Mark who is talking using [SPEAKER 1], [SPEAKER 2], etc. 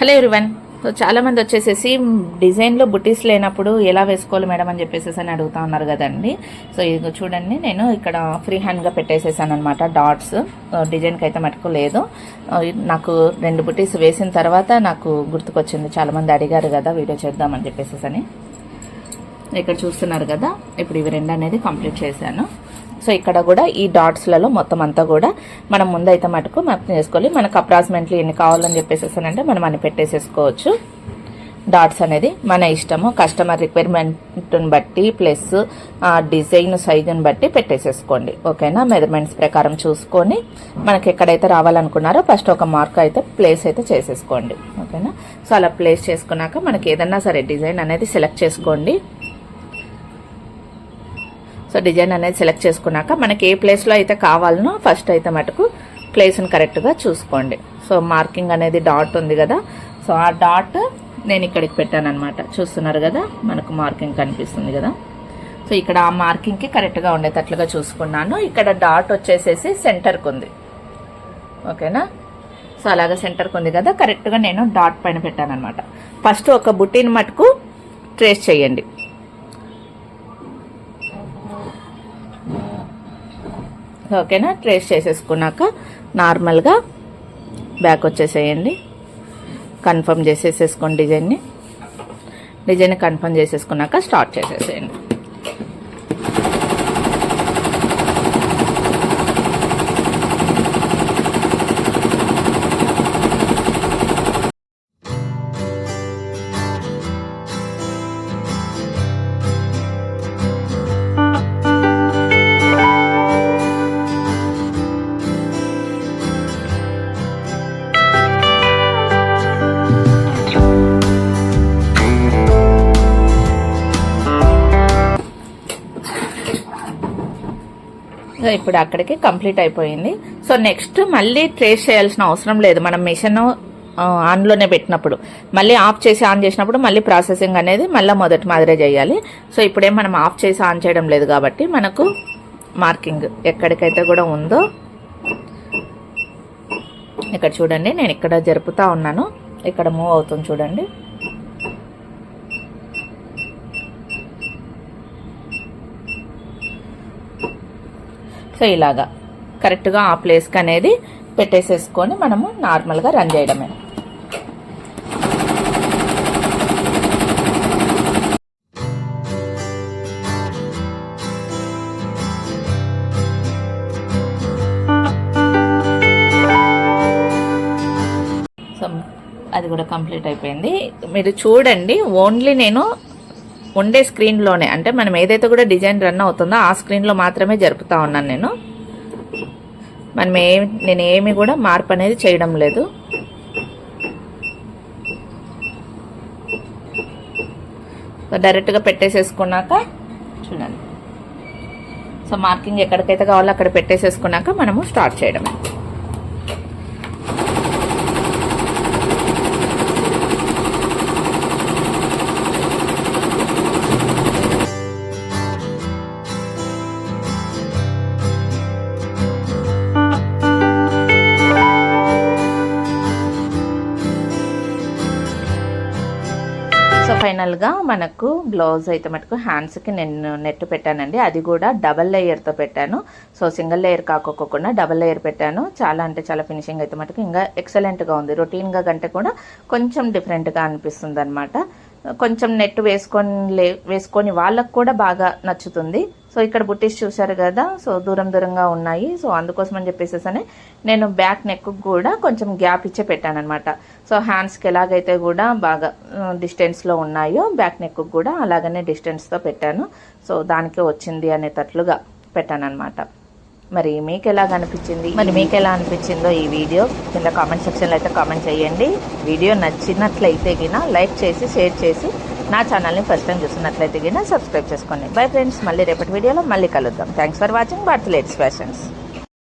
[SPEAKER 1] Hello everyone. So చాలామంది వచ్చేసేసి డిజైన్లో బుటీస్ లేనప్పుడు ఎలా వేసుకోవాలి మేడం? అని చెప్పేసి అని అడుగుతా ఉన్నారు కదండి. సో ఇది చూడండి నేను ఇక్కడ ఫ్రీ హ్యాండ్గా పెట్టేసేసాను అనమాట డాట్స్. డిజైన్కి అయితే మటుకు లేదు. నాకు రెండు బుటీస్ వేసిన తర్వాత నాకు గుర్తుకొచ్చింది చాలా మంది అడిగారు కదా వీడియో చేద్దామని చెప్పేసి అని. ఇక్కడ చూస్తున్నారు కదా ఇప్పుడు ఇవి రెండు అనేది కంప్లీట్ చేశాను. సో ఇక్కడ కూడా ఈ డాట్స్లలో మొత్తం అంతా కూడా మనం ముందైతే మటుకు మ్యాప్ చేసుకోవాలి. మనకు అప్రాక్సిమేట్లీ ఎన్ని కావాలని చెప్పేసి అంటే మనం అని పెట్టేసేసుకోవచ్చు. డాట్స్ అనేది మన ఇష్టము కస్టమర్ రిక్వైర్మెంట్ని బట్టి ప్లస్ డిజైన్ సైజుని బట్టి పెట్టేసేసుకోండి. ఓకేనా? మెజర్మెంట్స్ ప్రకారం చూసుకొని మనకి ఎక్కడైతే రావాలనుకున్నారో ఫస్ట్ ఒక మార్క్ అయితే ప్లేస్ అయితే చేసేసుకోండి. ఓకేనా? సో అలా ప్లేస్ చేసుకున్నాక మనకి ఏదన్నా సరే డిజైన్ అనేది సెలెక్ట్ చేసుకోండి. సో డిజైన్ అనేది సెలెక్ట్ చేసుకున్నాక మనకి ఏ ప్లేస్లో అయితే కావాలనో ఫస్ట్ అయితే మటుకు ప్లేస్ని కరెక్ట్గా చూసుకోండి. సో మార్కింగ్ అనేది డాట్ ఉంది కదా. సో ఆ డాట్ నేను ఇక్కడికి పెట్టాను అనమాట చూస్తున్నారు కదా? మనకు మార్కింగ్ కనిపిస్తుంది కదా? సో ఇక్కడ ఆ మార్కింగ్కి కరెక్ట్గా ఉండేటట్లుగా చూసుకున్నాను. ఇక్కడ డాట్ వచ్చేసేసి సెంటర్కి ఉంది. ఓకేనా సో అలాగా సెంటర్కి ఉంది కదా? కరెక్ట్గా నేను డాట్ పైన పెట్టాను అనమాట ఫస్ట్ ఒక బుట్టిని మటుకు ట్రేస్ చేయండి. ఓకేనా? ట్రేస్ చేసేసుకున్నాక నార్మల్గా బ్యాక్ వచ్చేసేయండి. కన్ఫర్మ్ చేసేసేసుకోండి డిజైన్ని. డిజైన్ కన్ఫర్మ్ చేసేసుకున్నాక స్టార్ట్ చేసేసేయండి. సో ఇప్పుడు అక్కడికి కంప్లీట్ అయిపోయింది. సో నెక్స్ట్ మళ్ళీ ట్రేస్ చేయాల్సిన అవసరం లేదు. మనం మిషన్ ఆన్లోనే పెట్టినప్పుడు. మళ్ళీ ఆఫ్ చేసి ఆన్ చేసినప్పుడు మళ్ళీ ప్రాసెసింగ్ అనేది మళ్ళీ మొదటి మాదిరే చేయాలి. సో ఇప్పుడేం మనం ఆఫ్ చేసి ఆన్ చేయడం లేదు కాబట్టి మనకు మార్కింగ్ ఎక్కడికైతే కూడా ఉందో ఇక్కడ చూడండి నేను ఇక్కడ జరుపుతా ఉన్నాను. ఇక్కడ మూవ్ అవుతుంది చూడండి. సో ఇలాగా కరెక్ట్గా ఆ ప్లేస్కి అనేది పెట్టేసేసుకొని మనము నార్మల్గా రన్ చేయడమే. సో అది కూడా కంప్లీట్ అయిపోయింది. మీరు చూడండి ఓన్లీ నేను ఉండే స్క్రీన్లోనే అంటే మనం ఏదైతే కూడా డిజైన్ రన్ అవుతుందో ఆ స్క్రీన్లో మాత్రమే జరుపుతా ఉన్నాను నేను. మనం ఏ నేను ఏమి కూడా మార్పు అనేది చేయడం లేదు. డైరెక్ట్గా పెట్టేసేసుకున్నాక చూడండి. సో మార్కింగ్ ఎక్కడికైతే కావాలో అక్కడ పెట్టేసేసుకున్నాక మనము స్టార్ట్ చేయడం ఫైనల్గా మనకు బ్లౌజ్ అయితే మటుకు హ్యాండ్స్కి నేను నెట్ పెట్టానండి. అది కూడా డబల్ లేయర్తో పెట్టాను. సో సింగిల్ లేయర్ కాకోకుండా డబల్ లేయర్ పెట్టాను. చాలా అంటే చాలా ఫినిషింగ్ అయితే మటుకు ఇంకా ఎక్సలెంట్గా ఉంది. రొటీన్గా కంటే కూడా కొంచెం డిఫరెంట్గా అనిపిస్తుంది అనమాట కొంచెం నెట్ వేసుకొని లే వేసుకొని వాళ్ళకు కూడా బాగా నచ్చుతుంది. సో ఇక్కడ బుట్టీస్ చూశారు కదా సో దూరం దూరంగా ఉన్నాయి. సో అందుకోసం అని చెప్పేసి నేను బ్యాక్ నెక్ కూడా కొంచెం గ్యాప్ ఇచ్చే పెట్టాను అనమాట సో హ్యాండ్స్కి ఎలాగైతే కూడా బాగా డిస్టెన్స్లో ఉన్నాయో బ్యాక్ నెక్ కూడా అలాగనే డిస్టెన్స్తో పెట్టాను. సో దానికే వచ్చింది అనేటట్లుగా పెట్టాను అనమాట మరి మీకు ఎలా అనిపించింది మరి మీకు ఎలా అనిపించిందో ఈ వీడియో కింద కామెంట్ సెక్షన్లో అయితే కామెంట్ చేయండి. వీడియో నచ్చినట్లయితే గిన లైక్ చేసి షేర్ చేసి నా ఛానల్ని ఫస్ట్ టైం చూస్తున్నట్లయితే గిన సబ్స్క్రైబ్ చేసుకోండి బై ఫ్రెండ్స్ మళ్ళీ రేపటి వీడియోలో మళ్ళీ కలుద్దాం. Thanks for watching. Bharat latest fashions.